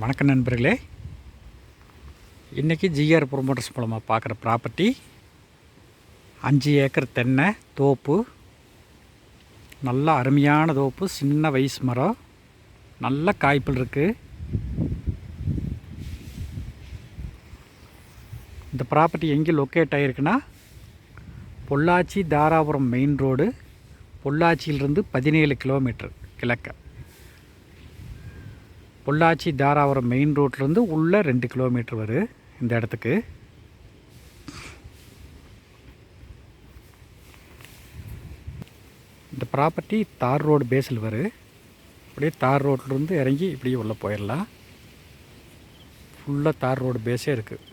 வணக்கம் நண்பர்களே. இன்றைக்கி ஜிஆர் ப்ரொமோட்டர்ஸ் மூலமாக பார்க்குற ப்ராப்பர்ட்டி அஞ்சு ஏக்கர் தென்னை தோப்பு நல்ல அருமையான தோப்பு சின்ன வயசு மரம் நல்ல காய்ப்பில் இருக்குது இந்த ப்ராப்பர்ட்டி எங்கே லொக்கேட் ஆகிருக்குன்னா பொள்ளாச்சி தாராபுரம் மெயின் ரோடு பொள்ளாச்சியிலிருந்து பதினேழு கிலோமீட்டர் கிழக்க. பொள்ளாச்சி தாராபுரம் மெயின் ரோட்லேருந்து உள்ளே ரெண்டு கிலோமீட்டர் வரும் இந்த இடத்துக்கு. இந்த ப்ராப்பர்ட்டி தார் ரோடு பேஸில் வரும் அப்படியே தார் ரோட்லேருந்து இறங்கி இப்படியே உள்ளே போயிடலாம். ஃபுல்லாக தார் ரோடு பேஸே இருக்குது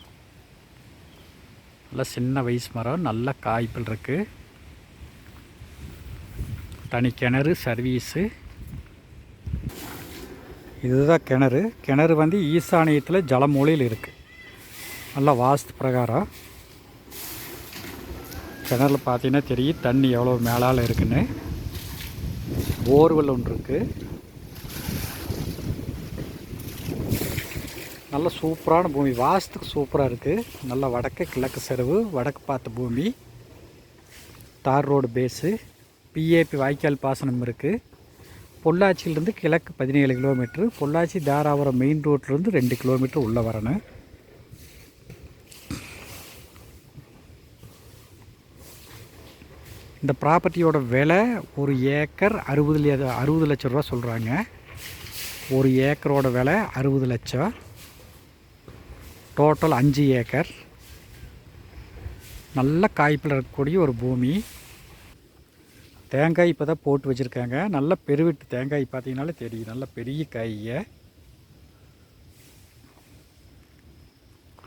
நல்லா சின்ன வயசு மரம் நல்ல காய்ப்பில் இருக்குது தனி கிணறு சர்வீஸு இதுதான் கிணறு. கிணறு வந்து ஈசானியத்தில் ஜலமூலையில் இருக்குது நல்லா வாஸ்து பிரகாரம். கிணறுல பார்த்தீங்கன்னா தெரியும் தண்ணி எவ்வளோ மேலால் இருக்குன்னு. போர்வெல் ஒன்று இருக்குது நல்ல சூப்பரான பூமி. வாஸ்துக்கு சூப்பராக இருக்குது நல்ல வடக்கு கிழக்கு செருவு வடக்கு பார்த்த பூமி. தார் ரோடு பேஸு பிஏபி வாய்க்கால் பாசனம் இருக்குது பொள்ளாச்சியிலேருந்து கிழக்கு பதினேழு கிலோமீட்ரு பொள்ளாச்சி தாராபுரம் மெயின் ரோட்லேருந்து ரெண்டு கிலோமீட்டர் உள்ளே வரணும் இந்த ப்ராப்பர்ட்டியோட விலை ஒரு ஏக்கர் அறுபது அறுபது லட்ச ரூபா சொல்கிறாங்க ஒரு ஏக்கரோட விலை அறுபது லட்சம். டோட்டல் அஞ்சு ஏக்கர். நல்ல காய்ப்பில் இருக்கக்கூடிய ஒரு பூமி. தேங்காய் இப்போ தான் போட்டு வச்சுருக்காங்க. நல்ல பெருவிட்டு தேங்காய் பார்த்தீங்கனாலே தெரியும். நல்ல பெரிய காயை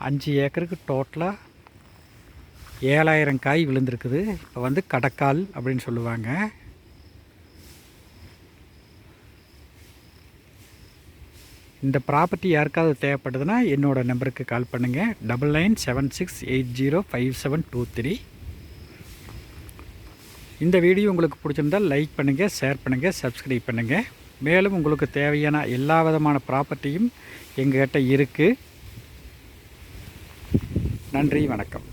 அஞ்சு ஏக்கருக்கு டோட்டலாக ஏழாயிரம் காய் விழுந்திருக்குது. இப்போ வந்து கடக்கால் அப்படின்னு சொல்லுவாங்க. இந்த ப்ராப்பர்ட்டி யாருக்காவது தேவைப்படுதுன்னா என்னோடய நம்பருக்கு கால் பண்ணுங்கள் double nine seven six eight zero five seven two three இந்த வீடியோ உங்களுக்கு பிடிச்சிருந்தால் லைக் பண்ணுங்கள் ஷேர் பண்ணுங்கள் சப்ஸ்கிரைப் பண்ணுங்கள் மேலும் உங்களுக்கு தேவையான எல்லா விதமான ப்ராப்பர்ட்டியும் எங்கள்கிட்ட இருக்குது நன்றி வணக்கம்.